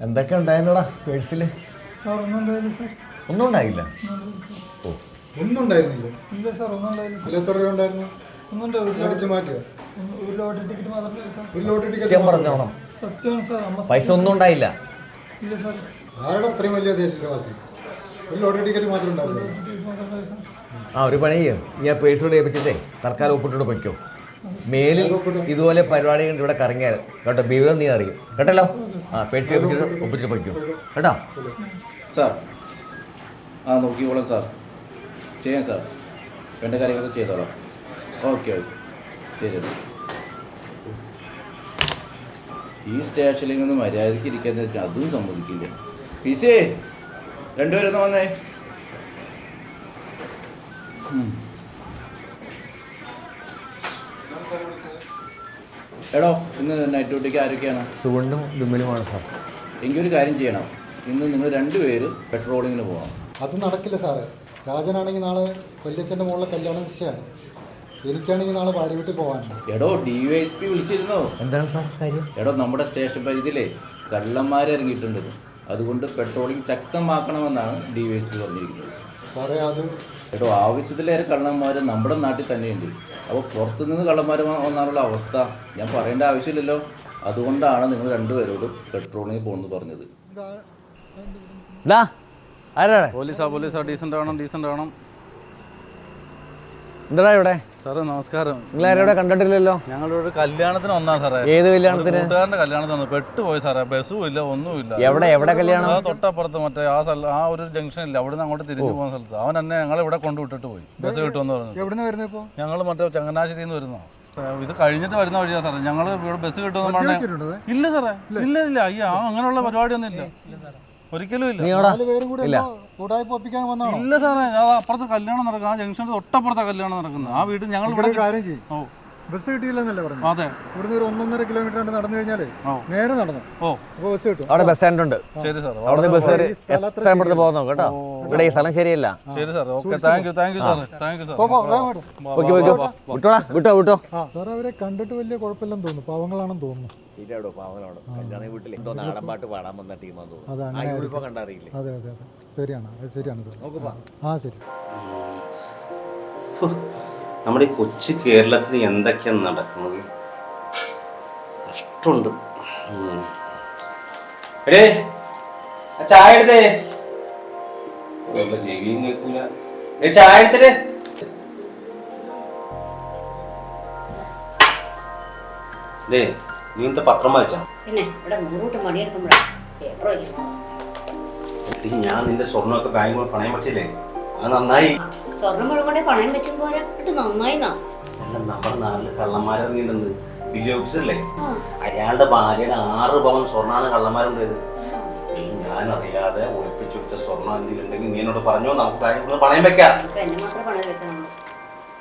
എന്തൊക്കെ ഉണ്ടായിരുന്നടാ പേഴ്സിൽ സാർ. ഒന്നും ഉണ്ടായില്ല? സാർ ഒന്നും ഉണ്ടായില്ല ഓ. ഒന്നും ഉണ്ടായിരുന്നില്ല ഇല്ല സാർ ഒന്നും ഉണ്ടായില്ല അതിൽ എത്ര രൂപ ഉണ്ടായിരുന്നു? ഒന്നും ഉണ്ടാവില്ല അടിച്ചു മാറ്റിയോ? ഒരു ലോട്ടറി ടിക്കറ്റ് മാത്രമേ സാർ. ഒരു ലോട്ടറി ടിക്കറ്റ് സത്യം പറഞ്ഞോണം. സത്യമാണ് സാർ അമ്മ പൈസ ഒന്നും ഉണ്ടായില്ല. ഇല്ല സാർ. ആരുടെ അത്രയും വലിയ ദരിദ്രവാസി ഒരു ലോട്ടറി ടിക്കറ്റ് മാത്രമേ ആ ഒരു പണി ചെയ്യും. ഈ ആ പേഴ്സോട് ഏൽപ്പിച്ചിട്ടേ തൽക്കാലം ഒപ്പിട്ടിട്ട് പൊയ്ക്കോ. മേലിൽ ഇതുപോലെ പരിപാടി കണ്ടിവിടെ കറങ്ങിയാൽ. കേട്ടോ ബീവിതം നീ അറിയും. കേട്ടല്ലോ? ആ പേടിച്ച് ഏൽപ്പിച്ചിട്ട് ഒപ്പിച്ചിട്ട് പഠിക്കും. കേട്ടോ? സാർ ആ നോക്കിക്കോളാം സാർ. ചെയ്യാം സാർ. വേണ്ട കാര്യങ്ങളൊക്കെ ചെയ്തോളാം. Okay okay. ശരി ഈ സ്റ്റേഷനിൽ നിന്ന് മര്യാദയ്ക്ക് ഇരിക്കാന്ന് വെച്ചാൽ അതും സമ്മതിക്കില്ല. പിസേ രണ്ടുപേരൊന്ന് വന്നേ. എടോ ഇന്ന് നൈറ്റ് ഡ്യൂട്ടിക്ക് ആരൊക്കെയാണ് സുഗണ്ടും ദുമ്മിലുമാണ് സാർ. എനിക്ക് ഒരു കാര്യം ചെയ്യണം. ഇന്ന് നിങ്ങൾ രണ്ടുപേര് പെട്രോളിങ്ങിന് പോകണം. അത് നടക്കില്ല സാറേ. രാജനാണെങ്കിൽ നാളെ കൊല്ലച്ചന്റെ മുകളിലെ കല്യാണം നിശ്ചയമാണ്. എനിക്കാണെങ്കിൽ നാളെ ഭാര്യ വീട്ടിൽ പോകാനുണ്ട്. എടോ ഡി വൈ എസ് പി വിളിച്ചിരുന്നോ? എന്താണ് സാർ കാര്യം? എടോ നമ്മുടെ സ്റ്റേഷൻ പരിധിയിലെ കള്ളന്മാരെ ഇറങ്ങിയിട്ടുണ്ട്. അതുകൊണ്ട് പെട്രോളിംഗ് ശക്തമാക്കണമെന്നാണ് ഡി വൈ എസ് പി പറഞ്ഞിരിക്കുന്നത്. സാറേ അത് എടോ ആവശ്യത്തിലേറെ കള്ളന്മാർ നമ്മുടെ നാട്ടിൽ തന്നെയുണ്ട്. അപ്പോൾ പുറത്തു നിന്ന് കള്ളന്മാർ വന്നാനുള്ള അവസ്ഥ ഞാൻ പറയേണ്ട ആവശ്യമില്ലല്ലോ. അതുകൊണ്ടാണ് നിങ്ങൾ രണ്ടുപേരോടും പെട്രോളിന് പോകുന്നത് പറഞ്ഞത്. ആരാണ്? പോലീസാ പോലീസാ. ഡീസന്റ് ആവണം ഡീസന്റ് ആവണം. എന്താ ഇവിടെ? സാറേ നമസ്കാരം. നിങ്ങൾ ആരും ഇവിടെ കണ്ടിട്ടില്ലല്ലോ? ഞങ്ങളിവിടെ കല്യാണത്തിന് ഒന്നാ സാറേ. ഏത് കല്യാണത്തിന്? കൂട്ടുകാരന്റെ കല്യാണത്തിന് വന്നു. പെട്ടുപോയി സാറേ. ബസ്സും ഇല്ല ഒന്നുമില്ല. എവിടെ എവിടെ കല്യാണം? തൊട്ടപ്പുറത്ത് മറ്റേ ആ സ്ഥലം ആ ഒരു ജംഗ്ഷൻ ഇല്ല. അവിടെ നിന്ന് അങ്ങോട്ട് തിരിഞ്ഞു പോകുന്ന സ്ഥലത്ത്. അവൻ എന്നെ ഞങ്ങളെ ഇവിടെ കൊണ്ടുവിട്ടിട്ട് പോയി. ബസ് കിട്ടുമെന്ന് പറഞ്ഞു. ഞങ്ങൾ മറ്റേ ചങ്ങനാശ്ശേരിയിൽ നിന്ന് വരുന്നോ ഇത് കഴിഞ്ഞിട്ട് വരുന്ന വഴിയാ സാറേ. ഞങ്ങൾ ഇവിടെ ബസ് കിട്ടുമെന്ന് പറഞ്ഞു ഇല്ല സാറേ. ഇല്ല. ഇല്ല അയ്യോ അങ്ങനെയുള്ള പരിപാടിയൊന്നും ഇല്ല. ഒരിക്കലും ഇല്ല. കൂടായി പൊപ്പിക്കാൻ ഇല്ല സാറേ അപ്പുറത്ത് കല്യാണം നടക്കുന്നത് ആ ജംഗ്ഷന്റെ തൊട്ടപ്പുറത്താ കല്യാണം നടക്കുന്നത്. ആ വീട്ടിൽ ഞങ്ങൾ ഇവിടെ കാര്യം ചെയ്യും. ഓ. ബസ് കിട്ടിയില്ലെന്നല്ലേ പറഞ്ഞു അതെ. ഇവിടുന്ന് ഒരു ഒന്നൊന്നര കിലോമീറ്റർ ആണ് നടന്നു കഴിഞ്ഞാലേ നേരെ നടന്നു. ഓ. അപ്പോൾ ബസ് കിട്ടും. അവിടെ ബസ് സ്റ്റാൻഡ് ഉണ്ട് ശരി സാർ അവിടെ ബസ് എത്രയും പെടുത്ത് പോകുന്നു കേട്ടോ. ഇവിടെ ഈ സ്ഥലം ശരിയല്ല. ശരി sir okay. Thank you thank you sir thank you sir. Okay okay വിട്ടോടാ വിട്ടോ വിട്ടോ. സാർ അവരെ കണ്ടിട്ട് വലിയ കുഴപ്പമില്ലെന്ന് തോന്നുന്നു. പാവങ്ങളാണെന്ന് തോന്നുന്നു. ശരിയാടോ പാവങ്ങളാണ് കല്യാണ വീട്ടിൽ എന്തോ നാടൻ പാട്ട് പാടാൻ വന്ന ടീമാന്ന് തോന്നുന്നു. ആ യൂണിഫോം കണ്ടറിയില്ലേ? അതെ അതെ അതെ. ശരിയാണ്. അത് ശരിയാണ് സാർ ആ ശരി ഹോ, നമ്മുടെ ഈ കൊച്ചു കേരളത്തിൽ എന്തൊക്കെയാണ് നടക്കുന്നത്? കഷ്ടമുണ്ട്. എടേ ചായ എടുത്തേ. ചെവിയും കേൾക്കൂല? ചായ എടുത്തേ ദേ നീ ഇന്നത്തെ പത്രം വായിച്ചാ? പിന്നെ ഇവിടെ നൂറൂട്ട് മണിയെടുക്കുമ്പോഴാണ് പേപ്പർ വയ്ക്കുന്നത്. എടീ, ഞാൻ നിന്റെ സ്വർണമൊക്കെ ബാങ്കിൽ പണയം വെച്ചില്ലേ? അത് നന്നായി. സ്വർണം മുഴുവൻ പണയം വെച്ചു പോരാ. എന്നിട്ട് നന്നായി നാ നമ്മുടെ നാട്ടിൽ കള്ളന്മാരിറങ്ങിയിട്ടുണ്ട് വലിയ ഓഫീസറല്ലേ. അയാളുടെ ഭാര്യയുടെ ആറ് പവൻ സ്വർണാണ് കള്ളന്മാരുണ്ടായത് ഞാൻ അറിയാതെ ഒളിപ്പിച്ചു വെച്ച സ്വർണം എന്തെങ്കിലും ഉണ്ടെങ്കിൽ നീ എന്നോട് പറഞ്ഞോ നമുക്ക് ബാങ്കിൽ പണയം വെക്കാം.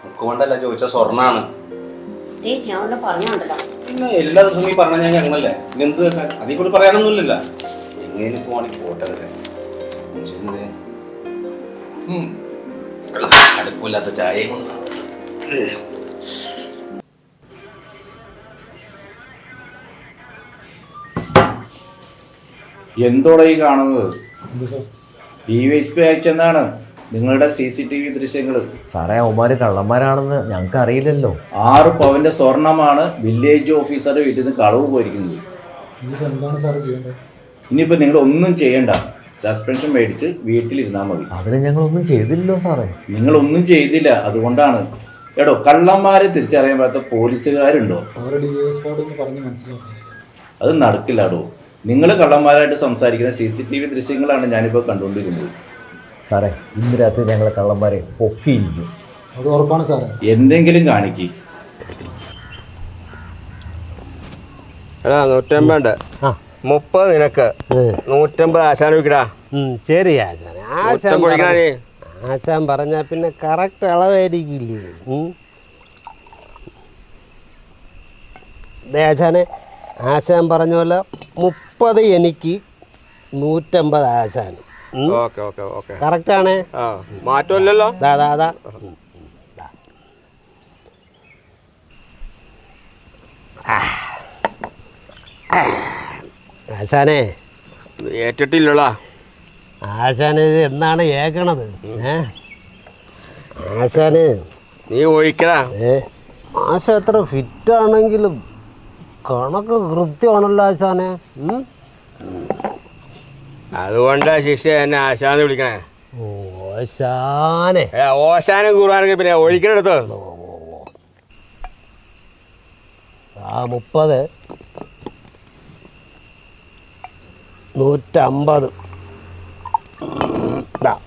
മുക്കുകൊണ്ടല്ല ചോദിച്ച സ്വർണാണ്. പിന്നെ എല്ലാ ദിവസവും നീ പറഞ്ഞ ഞാൻ ഞങ്ങളല്ലേ? ഇനി എന്ത് അതിൽ കൂടി പറയാനൊന്നുമില്ലല്ലോ. എങ്ങനെ പോവാണെങ്കിൽ പോട്ടെ അതൊക്കെ. ചായയും കൊണ്ട് എന്തോടെ ഈ കാണുന്നത്? ഡി വൈ എസ് പി അയച്ചെന്നാണ് നിങ്ങളുടെ സി സി ടി വി ദൃശ്യങ്ങൾ സാറേ അവന്മാര് കള്ളന്മാരാണെന്ന് ഞങ്ങൾക്ക് അറിയില്ലല്ലോ ആറ് പവന്റെ സ്വർണമാണ് വില്ലേജ് ഓഫീസർ വീട്ടിൽ നിന്ന് കളവ് പോയിരിക്കുന്നത്. ഇനിയിപ്പോ ഇനിയിപ്പോൾ നിങ്ങൾ ഒന്നും ചെയ്യണ്ട. സസ്പെൻഷൻ മേടിച്ച് വീട്ടിലിരുന്നാൽ മതി. അതിന് ഞങ്ങളൊന്നും ചെയ്തില്ലല്ലോ സാറേ. നിങ്ങളൊന്നും ചെയ്തില്ല. അതുകൊണ്ടാണ്. എടോ കള്ളന്മാരെ തിരിച്ചറിയാൻ പറ്റാത്ത പോലീസുകാരുണ്ടോ? അത് നടക്കില്ല എടോ. നിങ്ങൾ കള്ളന്മാരായിട്ട് സംസാരിക്കുന്ന സി സി ടി വി ദൃശ്യങ്ങളാണ് ഞാനിപ്പോൾ കണ്ടുകൊണ്ടിരുന്നത് സാറേ ഇന്ന് രാത്രി ഞങ്ങളെ കള്ളന്മാരെ പൊക്കിയിരിക്കും. അത് ഉറപ്പാണ് സാറേ. എന്തെങ്കിലും കാണിക്ക്. എടാ നൂറ്റമ്പത് ആ. മുപ്പത് നിനക്ക്. നൂറ്റമ്പത് ആശാൻ വിൽക്കടാ ശരി ആശാൻ. ആശാൻ പറഞ്ഞ- ആശാൻ പറഞ്ഞാൽ പിന്നെ കറക്റ്റ് അളവായിരിക്കില്ലേ. ദേശാനെ ആശാൻ പറഞ്ഞ പോലെ മുപ്പത് എനിക്ക് നൂറ്റമ്പത് ആശാൻ. കറക്റ്റ് ആണ്? മാറ്റമില്ലല്ലോ? ദാ ദാ ദാ. ഉം, ദാ. ആ. ആ. ആശാനെ. ഏറ്റിട്ടില്ലടാ. ആശാന് ഇത് എന്നാണ് ഏക്കണത് ഏ? ആശാന്. നീ ഒഴിക്കടാ. ഏ? ആശ എത്ര ഫിറ്റാണെങ്കിലും കണക്ക് കൃത്യമാണല്ലോ ആശാനെ. അതുകൊണ്ടാ ശിക്ഷ എന്നെ ആശാന്ന് വിളിക്കണേ. ഓശാനേ ഏ ഓശാനും കൂറാനൊക്കെ പിന്നെ ഒഴിക്കണെടുത്തോ. ആ മുപ്പത്. നൂറ്റമ്പത്.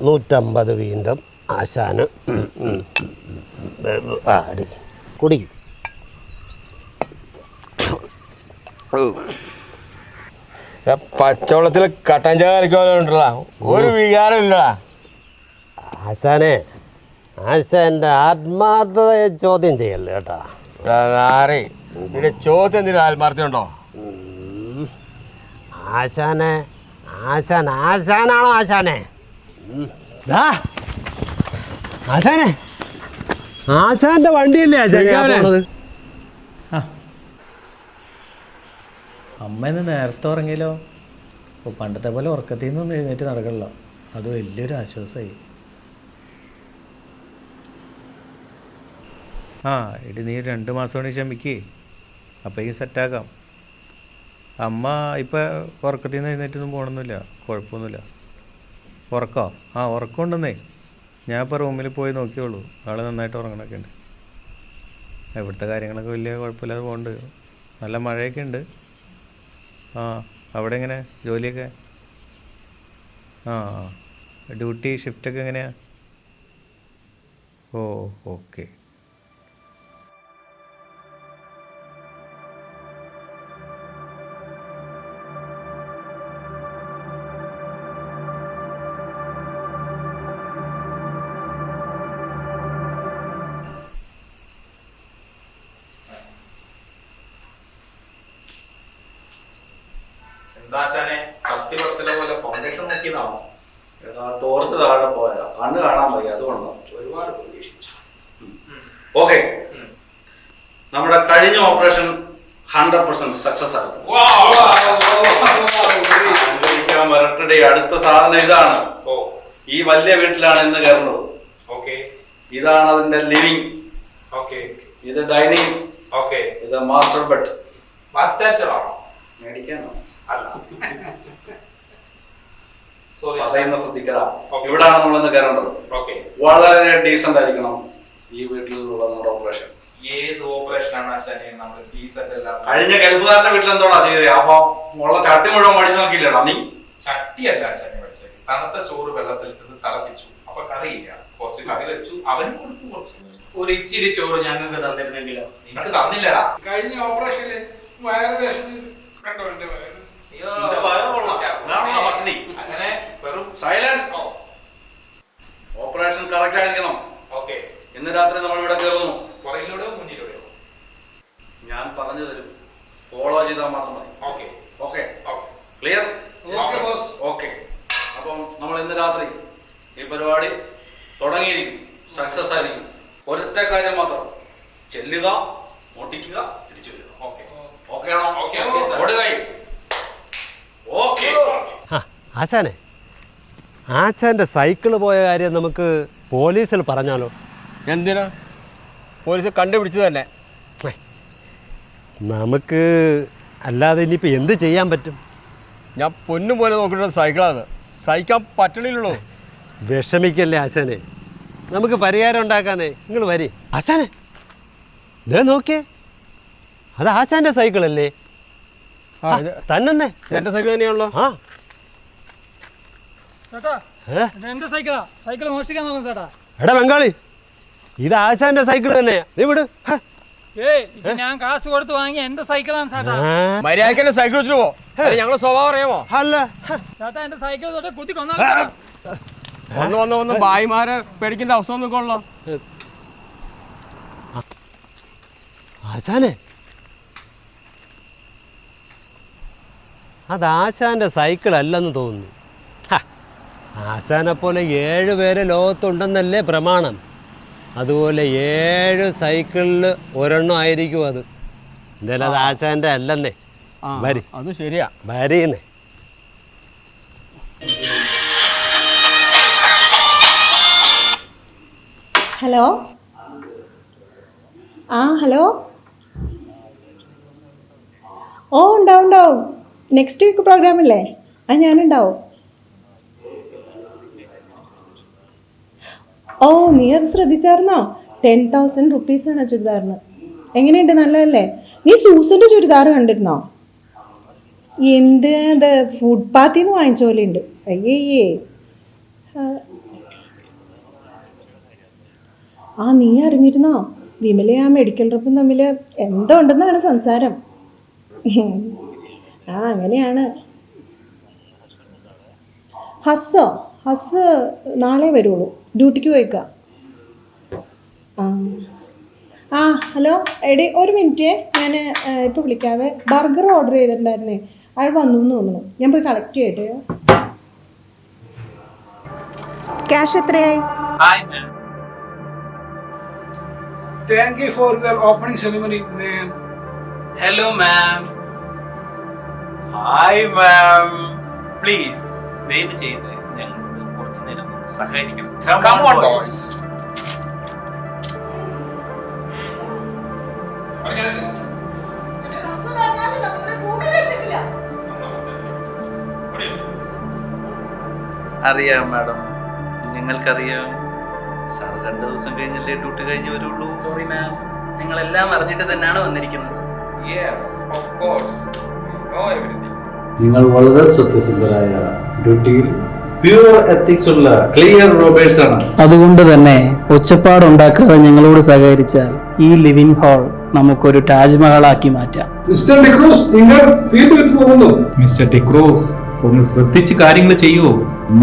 നൂറ്റമ്പത് വീണ്ടും ആശാന്. ആടി കുടിക്കും. പച്ചവെള്ളത്തിൽ കട്ടൻ ചായ കളിക്കാമല്ലോ ഒരു വികാരം ഇല്ല ആശാനെ ആശാന്റെ ആത്മാർത്ഥതയെ ചോദ്യം ചെയ്യല്ലേ കേട്ടാ? ചോദ്യം എന്തിനാ ആത്മാർത്ഥ്യമുണ്ടോ ഉം. ആശാനെ ആശാൻ ആശാനാണോ ആശാനെ? ആശാനെ ആശാന്റെ വണ്ടിയല്ലേ ആശാനെ ആ പോണത്? അമ്മ ഇന്ന് നേരത്തെ ഉറങ്ങിയല്ലോ. ഇപ്പോൾ പണ്ടത്തെ പോലെ ഉറക്കത്തിൽ നിന്നൊന്നും എഴുന്നേറ്റ് നടക്കണില്ല. അത് വലിയൊരു ആശ്വാസമായി ആ ഇടി നീ രണ്ട് മാസം കൊണ്ട് ക്ഷമിക്കേ. അപ്പോഴേക്കും സെറ്റാക്കാം അമ്മ ഇപ്പം ഉറക്കത്തിൽ നിന്ന് എഴുന്നേറ്റൊന്നും പോകണമെന്നില്ല കുഴപ്പമൊന്നുമില്ല ഉറക്കോ? ആ ഉറക്കമുണ്ടെന്നേ. ഞാൻ ഇപ്പോൾ റൂമിൽ പോയി നോക്കിയോളൂ ആൾ നന്നായിട്ട് ഉറങ്ങണൊക്കെ ഉണ്ട് ഇവിടുത്തെ കാര്യങ്ങളൊക്കെ വലിയ കുഴപ്പമില്ലാതെ പോകുന്നുണ്ട് നല്ല മഴയൊക്കെ ഉണ്ട് ആ അവിടെ എങ്ങനെ ജോലിയൊക്കെ? ആ ഡ്യൂട്ടി ഷിഫ്റ്റൊക്കെ എങ്ങനെയാ? ഓ ഓക്കെ. ഓക്കെ നമ്മുടെ കഴിഞ്ഞ ഓപ്പറേഷൻ ഹൺഡ്രഡ് പെർസെന്റ് സക്സസ് ആയിരുന്നു അനുഭവിക്കാൻ വരട്ടെ അടുത്ത സാധനം ഇതാണ്. ഈ വലിയ വീട്ടിലാണ് ഇന്ന് കയറുന്നത്. ഓക്കെ ഇതാണ് അതിന്റെ ലിവിങ് ഓക്കെ ഇത് ഡൈനിങ് ഓക്കെ ഇത് മാസ്റ്റർ ബെഡ് മേടിക്കാനോ? അല്ല. പറയുന്ന Okay. ഇവിടാണ് നമ്മൾ ഇന്ന് കയറേണ്ടത്. ഓക്കെ വളരെ ഡീസന്റ് ആയിരിക്കണം. ഈ വീട്ടിലുള്ള നമ്മുടെ ഓപ്പറേഷൻ ഏത് ഓപ്പറേഷൻ ആണ് നമ്മൾ ഫീസ് ഒക്കെ എല്ലാം കഴിഞ്ഞ ഗൾഫുകാരന്റെ വീട്ടിൽ എന്തോടാ ചെയ്തത്? അപ്പൊ ഉള്ള ചട്ടി മുഴുവൻ പഠിച്ചു നോക്കിയില്ലടാ നീ? ചട്ടിയല്ല അച്ഛനെ പഠിച്ചത്. തണുത്ത ചോറ് വെള്ളത്തിൽ ഇട്ട് തിളപ്പിച്ചു. അപ്പൊ കറിയില്ല. കുറച്ച് കറി വെച്ചു. അവനും കൊടുത്തു കുറച്ച്. ഒരു ഇച്ചിരി ചോറ് ഞങ്ങൾക്ക് തന്നിരുന്നെങ്കിലോ? നിനക്ക് തന്നില്ലടാ. കഴിഞ്ഞ ഓപ്പറേഷനിൽ വയറ് കണ്ടോ എന്റെ വയറ്? നിന്റെ വയറ് കൊള്ളാം. ഇതാണോ പട്ടിണി? ആശാനെ വെറും സൈലന്റ് ഓപ്പറേഷൻ കറക്റ്റ് ആയിരിക്കണം. ഇന്ന് രാത്രി നമ്മൾ ഇവിടെ കേറുന്നു പുറകിലൂടെയോ മുന്നിലൂടെയോ? ഞാൻ പറഞ്ഞു തരും ഫോളോ ചെയ്താൽ മാത്രം മതി. Okay okay okay clear. Okay അപ്പം നമ്മൾ ഇന്ന് രാത്രി ഈ പരിപാടി തുടങ്ങിയിരിക്കും സക്സസ് ആയിരിക്കും ഒരത്തെ കാര്യം മാത്രം. ചെല്ലുക മുട്ടിക്കുക തിരിച്ചു വരിക ഓക്കെ ഓക്കെ ആണോ. ഓടുകൈ ഓക്കെ ആ ആശാനെ. ആശാന്റെ സൈക്കിൾ പോയ കാര്യം നമുക്ക് പോലീസിൽ പറഞ്ഞാലോ? എന്തിനാ? പോലീസ് കണ്ടുപിടിച്ചു തന്നെ. നമുക്ക് അല്ലാതെ ഇനിയിപ്പോൾ എന്ത് ചെയ്യാൻ പറ്റും? ഞാൻ പൊന്നു പോലെ നോക്കിയിട്ട് സൈക്കിളാണ്. സഹിക്കാൻ പറ്റണില്ലല്ലോ. വിഷമിക്കല്ലേ ആശാനെ? നമുക്ക് പരിഹാരം ഉണ്ടാക്കാനേ. നിങ്ങൾ വരി. ആശാനെ ഇതേ നോക്കിയേ. അത് ആശാന്റെ സൈക്കിളല്ലേ? തന്നെ എന്റെ സൈക്കിൾ തന്നെയാണല്ലോ. ആ. ചേട്ടാ ഏ? ഇത് എന്റെ സൈക്കിളാ. സൈക്കിൾ മോഷ്ടിക്കാൻ നോക്കും ചേട്ടാ. എടാ ബംഗാളി ഇത് ആശാന്റെ സൈക്കിൾ തന്നെയാ നീ വിട്. ഞാൻ കാശ് കൊടുത്ത് വാങ്ങിയ എന്റെ സൈക്കിളാണ് സൈക്കിൾ വെച്ചിട്ട് പോ. അല്ല ഞങ്ങളെ സ്വഭാവം അറിയാമോ? അല്ല. എന്റെ സൈക്കിൾ തൊട്ട് കുത്തി കൊന്നാ. വന്ന് വന്ന് വന്ന് ഭായിമാരെ പേടിക്കേണ്ട അവസ്ഥ ഒന്നും കൊള്ളോ ആശാനെ. അത് ആശാന്റെ സൈക്കിൾ അല്ലെന്ന് തോന്നുന്നു. ആശാനെ പോലെ ഏഴ് പേരെ ലോകത്തുണ്ടെന്നല്ലേ പ്രമാണം. അതുപോലെ ഏഴ് സൈക്കിളിൽ ഒരെണ്ണം ആയിരിക്കും അത്. എന്തായാലും അത് ആശാന്റെ അല്ലെന്നേ. വരി. അത് ശരിയാ. വരിയെന്നേ ഹലോ? ആ ഹലോ? ഓ ഉണ്ടാവും ഉണ്ടാവും. നെക്സ്റ്റ് വീക്ക് പ്രോഗ്രാം ഇല്ലേ? ആ ഞാനുണ്ടാവും. ഓ നീ അത് ശ്രദ്ധിച്ചായിരുന്നോ? ടെൻ തൗസൻഡ് റുപ്പീസ് ആണ് ചുരിദാറിന്. എങ്ങനെയുണ്ട്? നല്ലതല്ലേ? നീ സൂസന്റെ ചുരിദാർ കണ്ടിരുന്നോ? എന്ത് അത് ഫുട്പാത്തിൽ നിന്ന് വാങ്ങിച്ച പോലെ ഉണ്ട്. അയ്യേ ആ, നീ അറിഞ്ഞിരുന്നോ? വിമലയും ആ മെഡിക്കൽ ട്രിപ്പും തമ്മിൽ എന്തോ ഉണ്ടെന്നാണ് സംസാരം? ആ അങ്ങനെയാണ്. ഹസ്സോ ഹസ് നാളെ വരുള്ളൂ. ഡ്യൂട്ടിക്ക് പോയിക്ക. ആ. ആ ഹലോ എടി ഒരു മിനിറ്റ് ഞാൻ ഇപ്പോൾ വിളിക്കാവേ. ബർഗർ ഓർഡർ ചെയ്തിട്ടുണ്ടായിരുന്നേ. അയാൾ വന്നു എന്ന് തോന്നുന്നു. ഞാൻ പോയി കളക്ട് ചെയ്യട്ടെ. ക്യാഷ് എത്രയായി? Thank you for your opening ceremony, ma'am. Hello ma'am hi ma'am please ദയവ് ചെയ്ത് ഞങ്ങൾ കുറച്ചു നേരം സഹകരിക്കണം Come on, boys. അറിയാം മാഡം. ഞങ്ങൾക്കറിയാം സാർ രണ്ട് ദിവസം കഴിഞ്ഞല്ലേ ഡ്യൂട്ടി കഴിഞ്ഞ് വരുള്ളൂ. സോറി മാം ഞങ്ങളെല്ലാം അറിഞ്ഞിട്ട് തന്നെയാണ് വന്നിരിക്കുന്നത്. യെസ് ഓഫ് കോഴ്സ് നിങ്ങൾ വളരെ സത്യസന്ധരായ ഡ്യൂട്ടിയിൽ പ്യൂർ എത്തിക്സ് ഉള്ള ക്ലിയർ റോബേഴ്സ് ആണ്. അതുകൊണ്ട് തന്നെ ഒച്ചപ്പാടുണ്ടാക്കാതെ ഞങ്ങളോട് സഹകരിച്ചാൽ ഈ ലിവിംഗ് ഹാൾ നമുക്കൊരു താജ്മഹൽ ആക്കി മാറ്റാം. മിസ്റ്റർ ഡിക്രൂസ് നിങ്ങൾ ഫീൽഡ് വിട്ട് പോകുന്നു. മിസ്റ്റർ ഡിക്രൂസ് ഒന്ന് ശ്രദ്ധിച്ച് കാര്യങ്ങൾ ചെയ്യൂ.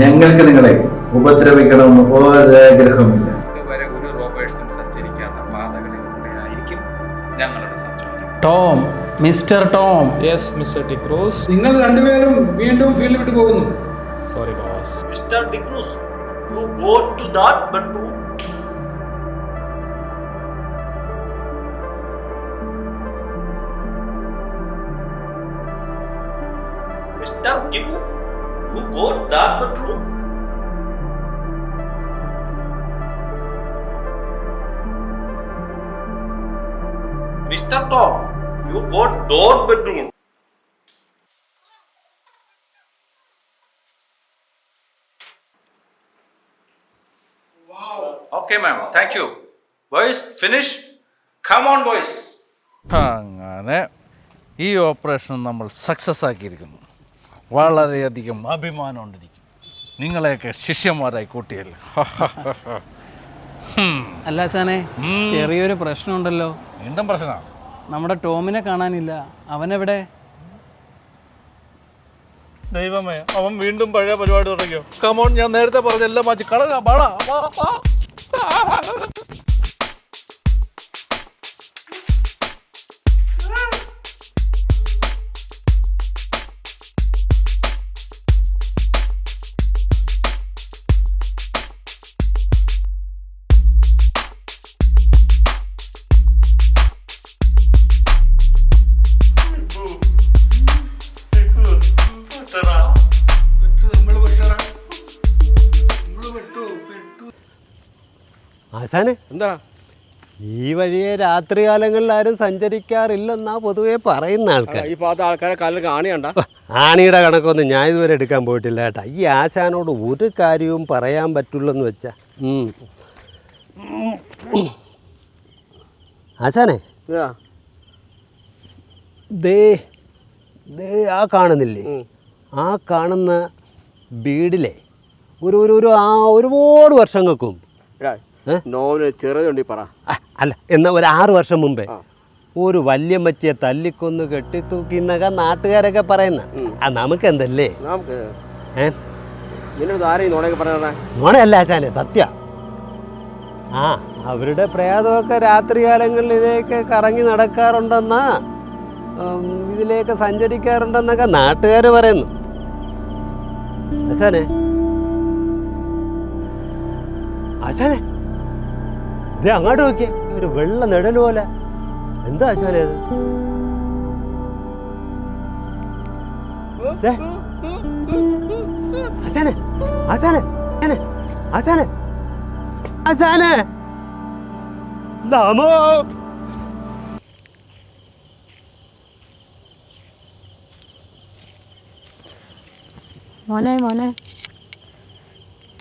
ഞങ്ങൾക്ക് നിങ്ങളെ ഉപദ്രവിക്കണമെന്ന് ഒരാഗ്രഹമില്ല. ഇതുവരെ ഒരു റോബേഴ്സും സഞ്ചരിക്കാത്ത പാതകളിലൂടെ ആയിരിക്കും ഞങ്ങളുടെ സഞ്ചാരം Tom mister Tom. Yes mister D'Cruz നിങ്ങൾ രണ്ടുപേരും വീണ്ടും ഫീൽഡ് വിട്ട് പോകുന്നു. Sorry boss mister D'Cruz you go to that bedroom mister Gibu you go that bedroom mister Tom you go door bedroom okay ma'am thank you boys finish come on boys അങ്ങനെ ഈ operation നമ്മൾ success ആക്കിയിരിക്കുന്നു. വളരെയധികം അഭിമാനം ഉണ്ടിരിക്കും നിങ്ങളെയൊക്കെ ശിഷ്യന്മാരായി കൂട്ടിയല്ലോ? അല്ല Sane ചെറിയൊരു പ്രശ്നമുണ്ടല്ലോ. വീണ്ടും പ്രശ്നമാണ് നമ്മുടെ ടോമിനെ കാണാനില്ല. അവനെവിടെ? ദൈവമേ അവൻ വീണ്ടും പഴയ പരിപാടി തുടങ്ങിയോ? കമോൺ ഞാൻ നേരത്തെ പറഞ്ഞ എല്ലാം മാറ്റി. കളക 啊 ആശാനെ എന്താ ഈ വഴിയെ രാത്രികാലങ്ങളിൽ ആരും സഞ്ചരിക്കാറില്ലെന്നാ പൊതുവെ പറയുന്ന ആൾക്കാർ ഈ ഭാഗത്ത് ആൾക്കാരെ കാലിൽ കാണിയണ്ട. ആണിയുടെ കണക്കൊന്നും ഞാൻ ഇതുവരെ എടുക്കാൻ പോയിട്ടില്ല കേട്ടാ. ഈ ആശാനോട് ഒരു കാര്യവും പറയാൻ പറ്റുള്ളെന്ന് വെച്ചാ. ആശാനേ ദേ ദേ ആ കാണുന്നില്ലേ? ആ കാണുന്ന വീടിലെ ഒരു ഒരു ഒരു ആ ഒരുപാട് വർഷങ്ങൾക്ക് ഏ? ചെറുതുണ്ട് പറ. അല്ല എന്നാൽ ഒരു ആറ് വർഷം മുമ്പേ ഒരു വല്യമ്മച്ചിയെ തല്ലിക്കൊന്ന് കെട്ടിത്തൂക്കി എന്നൊക്കെ നാട്ടുകാരൊക്കെ പറയുന്ന. ആ നമുക്ക്. എന്തല്ലേ നോണയല്ല ആശാനെ സത്യ. ആ അവരുടെ പ്രേതമൊക്കെ രാത്രികാലങ്ങളിൽ ഇതേക്ക് കറങ്ങി നടക്കാറുണ്ടെന്നാ ഇതിലേക്ക് സഞ്ചരിക്കാറുണ്ടെന്നൊക്കെ നാട്ടുകാർ പറയുന്നു. ആശാനെ. ആശാനെ ഇത് അങ്ങോട്ട് നോക്കിയേ ഒരു വെള്ള നിഴൽ പോലെ. എന്താ ആശാനെ അത്? ദേ. ആശാനെ ആശാനെ ആശാനെ ആശാനെ ആശാനെ. ദാമോ. മോനെ മോനെ.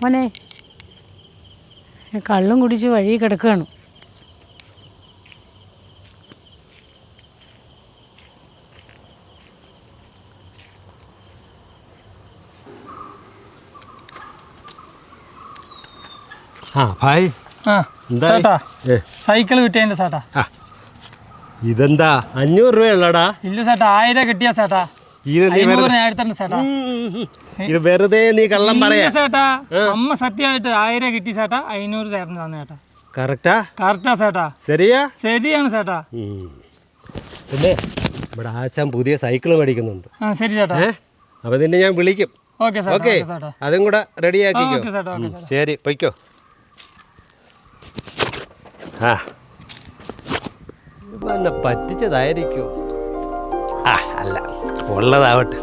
മോനെ. കള്ളും കുടിച്ച് വഴി കിടക്കുകയാണ്. ആ ഭായ്. സൈക്കിൾ ചേട്ടാ ഇതെന്താ? അഞ്ഞൂറ് രൂപയുള്ളടാ ഇല്ല സാട്ടാ ആയിരം കിട്ടിയ ചേട്ടാ ഇത് നീ അയ്നൂറ് വെറുതെ ഇത് വെറുതെ നീ കള്ളം പറയാ. ചേട്ടാ അമ്മ സത്യമായിട്ട് ആയിരം കിട്ടി ചേട്ടാ അഞ്ഞൂറ് ചേട്ടൻ തന്നെ ചേട്ടാ. കറക്റ്റാ? കറക്റ്റാ ചേട്ടാ ശരിയാ? ശരിയാണ് ചേട്ടാ. പിന്നെ ഇവിടെ ആശാൻ പുതിയ സൈക്കിൾ മേടിക്കുന്നുണ്ട്. ആ ശരി ചേട്ടാ അപ്പൊ നിന്നെ ഞാൻ വിളിക്കും. ഓക്കെ അതും കൂടെ റെഡി ഓക്കെ ശരി പൊയ്ക്കോ. ആ. എന്നെ പറ്റിച്ചതായിരിക്കോ? ആ അല്ല. ഉള്ളതാവട്ടെ.